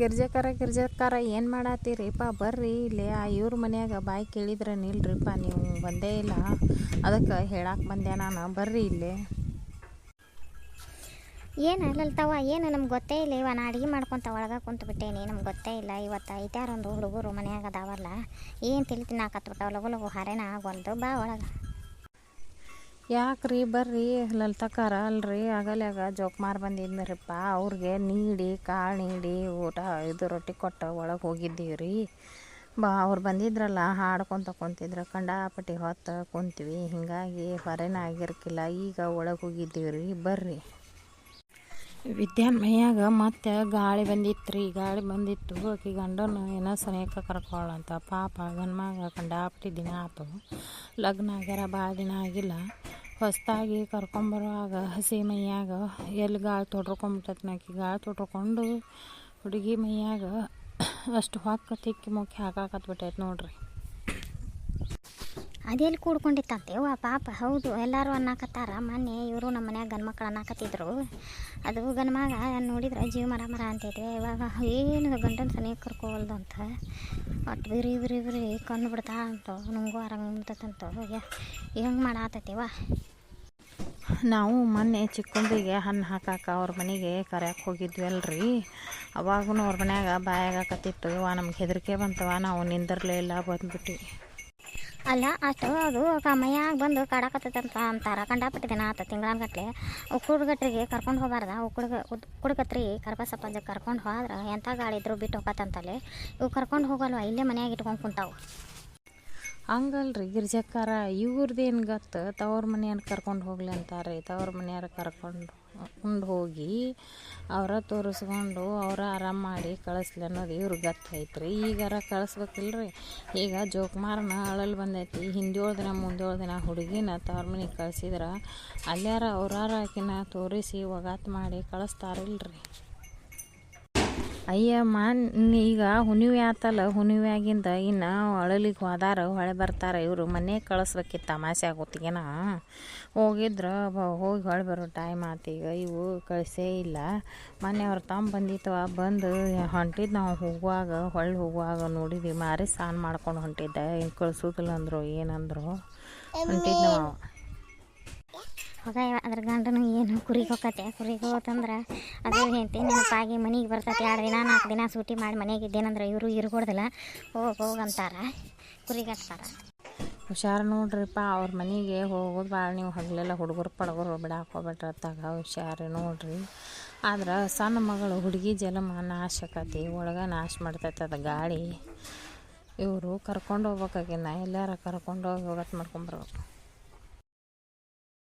ಗಿರ್ಜಕಾರ ಗಿರ್ಜಕಾರ ಏನು ಮಾಡತ್ತೀರಿಪ್ಪ ಬರ್ರಿ ಇಲ್ಲಿ, ಆ ಇವ್ರ ಮನ್ಯಾಗ ಬಾಯಿ ಕೇಳಿದ್ರೆ ನಿಲ್ರಿಪ್ಪ ನೀವು ಬಂದೇ ಇಲ್ಲ. ಅದಕ್ಕೆ ಹೇಳಕ್ಕೆ ಬಂದೆ ನಾನು. ಬರ್ರಿ ಇಲ್ಲಿ. ಏನು ಅಲ್ಲಲ್ತವ, ಏನು ನಮ್ಗೆ ಗೊತ್ತೇ ಇಲ್ಲ. ಇವ ನಾ ಅಡುಗೆ ಮಾಡ್ಕೊತ ಒಳಗೆ ಕುಂತು ಬಿಟ್ಟೇನಿ ನಮ್ಗೆ ಗೊತ್ತೇ ಇಲ್ಲ. ಇವತ್ತು ಐತಾರೊಂದು ಹುಡುಗರು ಮನ್ಯಾಗ ಅದಾವಲ್ಲ. ಏನು ತಿಳಿ ತಿನ್ನಾಕತ್ಬಿಟ್ಟಾವ ಲಗು ಲಗು ಹರೇನ ಆಗೋಲ್ದು ಬಾ ಒಳಗೆ. ಯಾಕ್ರಿ? ಬರ್ರಿ. ಲಲಿತಕ್ಕಾರ ಅಲ್ರಿ. ಆಗಲ್ಯಾಗ ಜೋಕ್ಮಾರ್ ಬಂದಿದ್ನರಿಪ್ಪ. ಅವ್ರಿಗೆ ನೀಡಿ, ಕಾಳು ನೀಡಿ ಊಟ, ಇದು ರೊಟ್ಟಿ ಕೊಟ್ಟು ಒಳಗೆ ಹೋಗಿದ್ದೀವಿ ರೀ ಬಾ, ಅವ್ರು ಬಂದಿದ್ರಲ್ಲ, ಹಾಡ್ಕೊತ ಕುಂತಿದ್ರು. ಕಂಡಾಪಟ್ಟಿ ಹೊತ್ತು ಕುಂತೀವಿ. ಹೀಗಾಗಿ ಹೊರೇನ ಆಗಿರ್ಕಿಲ್ಲ. ಈಗ ಒಳಗೆ ಹೋಗಿದ್ದೀವಿ ರೀ ಬರ್ರಿ. ವಿದ್ಯಾನ್ ಮೈಯಾಗ ಮತ್ತೆ ಗಾಳಿ ಬಂದಿತ್ತು ರೀ ಗಾಳಿ ಬಂದಿತ್ತು. ಆಕೆ ಗಂಡನ ಏನೋ ಸನೇಕ ಕರ್ಕೊಳ್ಳಂತ ಪಾಪ ಗಂಡ್ಮಗ ಕಂಡಾಪಟ್ಟಿ ದಿನ ಆತು. ಲಗ್ನ ಆಗ್ಯಾರ ಭಾಳ ದಿನ ಆಗಿಲ್ಲ. ಹೊಸ್ದಾಗಿ ಕರ್ಕೊಂಬರುವಾಗ ಹಸಿ ಮೈಯಾಗ ಎಲ್ಲಿ ಗಾಳಿ ತೊಡ್ರಕೊಂಬಿಟ್ಟತ್ನ ಆಕಿ. ಗಾಳಿ ತೊಡ್ರಕೊಂಡು ಹುಡುಗಿ ಮೈಯಾಗ ಅಷ್ಟು ಹೊಕ್ಕ ತಿಕ್ಕಿ ಮುಕ್ಕಿ ಹಾಕಾಕತ್ಬಿಟ್ಟೈತೆ ನೋಡ್ರಿ. ಅದೆಲ್ಲಿ ಕೂಡ್ಕೊಂಡಿತ್ತಂತೇವ ಪಾಪ, ಹೌದು, ಎಲ್ಲರೂ ಅನ್ನಕತ್ತಾರ. ಮೊನ್ನೆ ಇವರು ನಮ್ಮ ಮನ್ಯಾಗ ಗಂಡ್ಮಕ್ಳು ಅನ್ನಾಕತ್ತಿದ್ರು. ಅದು ಗಂಡ್ಮಗ ನೋಡಿದ್ರೆ, ಜೀವ ಮರ ಮರ ಅಂತೈತೆ ಇವಾಗ ಏನು ಗಂಡನ ಸನಿ ಕರ್ಕೋವಲ್ದು ಅಂತ ಒಟ್ಟು ಬಿರಿ ಬಿರಿ ಬಿರಿ, ಕಣ್ಣು ಬಿಡ್ತಾ ಅಂತ ನಂಗೂ ಆರಂಗಂತಂತ ಹೆಂಗೆ ಮಾಡಾತೈತಿವ ನಾವು ಮೊನ್ನೆ ಚಿಕ್ಕಂದಿಗೆ ಹಣ್ಣು ಹಾಕಾಕ ಅವ್ರ ಮನೆಗೆ ಕರೆಯಕ್ಕೆ ಹೋಗಿದ್ವಿ ಅಲ್ರಿ. ಅವಾಗೂ ಅವ್ರ ಮನ್ಯಾಗ ಕತ್ತಿತ್ತು ಇವ ನಮ್ಗೆ ಹೆದರಿಕೆ ಬಂತವ ನಾವು ನಿಂದಿರಲೇ ಇಲ್ಲ ಬಂದ್ಬಿಟ್ವಿ. ಅಲ್ಲ ಅಷ್ಟು ಅದು ಮೈಯಾಗ ಬಂದು ಕಾಡಾಕತ್ತೈತಂತ ಅಂತಾರ. ಕಂಡಾಪಟ್ಟಿ ದಿನ ಆತ ತಿಂಗಳಾನ್ಗಟ್ಲೆ ಉಕ್ಕುಡ್ಗಟ್ರಿಗೆ ಕರ್ಕೊಂಡು ಹೋಗಬಾರ್ದ. ಉಕ್ಕುಡ್ಗ ಉಕ್ಕುಡ್ಗತ್ರಿ ಕರ್ಬಸಪ್ಪಂಜ ಕರ್ಕೊಂಡು ಹೋದ್ರೆ ಎಂಥ ಗಾಳಿ ಇದ್ರು ಬಿಟ್ಟು ಹೋಗತ್ತಂತಲ್ಲಿ. ಇವು ಕರ್ಕೊಂಡು ಹೋಗಲ್ವ? ಇಲ್ಲೇ ಮನೆಯಾಗಿ ಇಟ್ಕೊಂಡು ಕುಂತಾವು. ಹಂಗಲ್ರಿ ಗಿರ್ಜಕ್ಕಾರ ಇವ್ರದ್ದೇನು ಗತ್ತು? ತವ್ರ ಮನೆಯವ್ರು ಕರ್ಕೊಂಡು ಹೋಗ್ಲಿ ಅಂತಾರೆ ತವ್ರ ಮನೆಯವ್ರು ಕರ್ಕೊಂಡು ಕೊಂಡು ಹೋಗಿ ಅವರ ತೋರಿಸ್ಕೊಂಡು ಅವರ ಆರಾಮ ಮಾಡಿ ಕಳಿಸ್ಲಿ ಅನ್ನೋದು ಇವ್ರಿಗೆ ಗತ್ತು ಐತ್ರಿ. ಈಗಾರ ಕಳಿಸ್ಬೇಕಿಲ್ರಿ. ಈಗ ಜೋಕುಮಾರನ ಅಳಲು ಬಂದೈತಿ. ಹಿಂದೇಳು ದಿನ ಮುಂದೇಳು ದಿನ ಹುಡುಗಿನ ತವ್ರ ಮನೆಗೆ ಕಳಿಸಿದ್ರೆ ಅಲ್ಯಾರ ಅವ್ರಾರ ಆಕಿನ ತೋರಿಸಿ ಒಗಾತ್ ಮಾಡಿ ಕಳಿಸ್ತಾರಿಲ್ರಿ. ಅಯ್ಯ ಮಾನ್ ಈಗ ಹುಣಿವೆ ಆತಲ್ಲ ಹುಣಿವೆ ಆಗಿಂದ ಇನ್ನು ಅಳಲಿಗೆ ಹೋದಾರ ಹೊಳೆ ಬರ್ತಾರೆ ಇವರು ಮನೆ ಕಳಿಸ್ಬೇಕಿತ್ತು ತಮಾಷೆ ಆಗೋತ್ತಿಗೆನ? ಹೋಗಿದ್ರ ಬ- ಹೋಗಿ ಹೊಳೆ ಬರೋ ಟೈಮ್ ಆತು ಈಗ ಇವು ಕಳಿಸೇ ಇಲ್ಲ. ಮೊನ್ನೆ ಅವ್ರ ತಮ್ಮ ಬಂದಿತ್ತವ ಬಂದು ಹೊಂಟಿದ್ದು ನಾವು ಹೋಗುವಾಗ ಹೊಳ್ಳಿ ಹೋಗುವಾಗ ನೋಡಿದ್ವಿ ಮಾರಿ ಸ್ನಾನ ಮಾಡ್ಕೊಂಡು ಹೊಂಟಿದ್ದೆ ಇನ್ನು ಕಳ್ಸೋದಿಲ್ಲ ಅಂದರು ಏನಂದ್ರು. ಹೊಂಟಿದ್ದು ನಾವು. ಹೋಗ ಅದ್ರ ಗಂಡನು ಏನು ಕುರಿಗೆ ಹೋಗತ್ತೆ ಕುರಿಗೆ ಹೋತಂದ್ರೆ ಅದು ಹೆಂಡತಿ ನೆನಪಾಗಿ ಮನೆಗೆ ಬರ್ತೈತೆ ಎರಡು ದಿನ ನಾಲ್ಕು ದಿನ ಸೂಟಿ ಮಾಡಿ ಮನೆಗೆ ಇದ್ದೇನಂದ್ರೆ ಇವರು ಇರ್ಕೊಡ್ದಿಲ್ಲ ಹೋಗಿ ಹೋಗಂತಾರ ಕುರಿಗೆ ಹಚ್ತಾರ. ಹುಷಾರು ನೋಡ್ರಿಪ್ಪ ಅವ್ರ ಮನೆಗೆ ಹೋಗೋದು ಭಾಳ ನೀವು ಹಗಲೆಲ್ಲ ಹುಡುಗರು ಪಡಗರು ಬಿಡಾಕ್ ಹೋಗ್ಬೇಡ್ರಿ ಅತ್ತಾಗ ಹುಷಾರು ನೋಡ್ರಿ. ಆದ್ರೆ ಸಣ್ಣ ಮಗಳು ಹುಡುಗಿ ಜಲಮ ನಾಶ ಆಕತಿ ಒಳಗೆ ನಾಶ ಮಾಡ್ತೈತೆ ಅದು ಗಾಳಿ. ಇವರು ಕರ್ಕೊಂಡು ಹೋಗ್ಬೇಕಾಗಿನ್ನ, ಎಲ್ಲಾರ ಕರ್ಕೊಂಡು ಹೋಗಿ ಹೋಗತ್ ಮಾಡ್ಕೊಂಬರ್ಬೇಕು